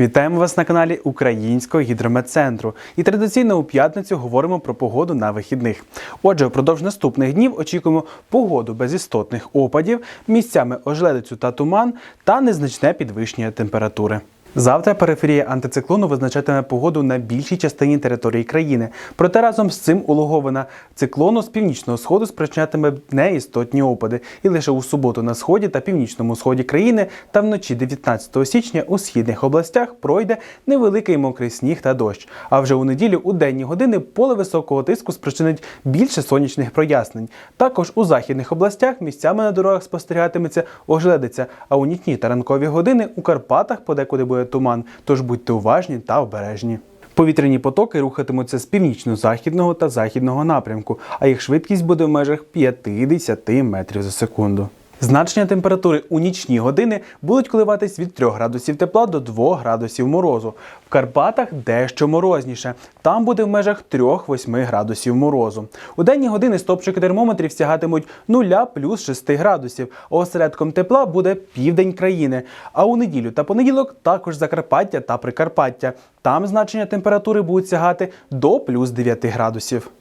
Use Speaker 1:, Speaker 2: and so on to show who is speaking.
Speaker 1: Вітаємо вас на каналі Українського гідрометцентру. І традиційно у п'ятницю говоримо про погоду на вихідних. Отже, впродовж наступних днів очікуємо погоду без істотних опадів, місцями ожеледицю та туман та незначне підвищення температури. Завтра периферія антициклону визначатиме погоду на більшій частині території країни. Проте разом з цим улоговина циклону з північного сходу спричинятиме неістотні опади. І лише у суботу на сході та північному сході країни та вночі 19 січня у східних областях пройде невеликий мокрий сніг та дощ. А вже у неділю у денні години поле високого тиску спричинить більше сонячних прояснень. Також у західних областях місцями на дорогах спостерігатиметься ожеледиця, а у нічні та ранкові години у Карпатах подекуди буде туман. Тож будьте уважні та обережні. Повітряні потоки рухатимуться з північно-західного та західного напрямку, а їх швидкість буде в межах 50 метрів за секунду. Значення температури у нічні години будуть коливатись від 3 градусів тепла до 2 градусів морозу. В Карпатах дещо морозніше. Там буде в межах 3-8 градусів морозу. У денні години стопчики термометрів сягатимуть 0 плюс 6 градусів. Осередком тепла буде південь країни. А у неділю та понеділок також Закарпаття та Прикарпаття. Там значення температури будуть сягати до плюс 9 градусів.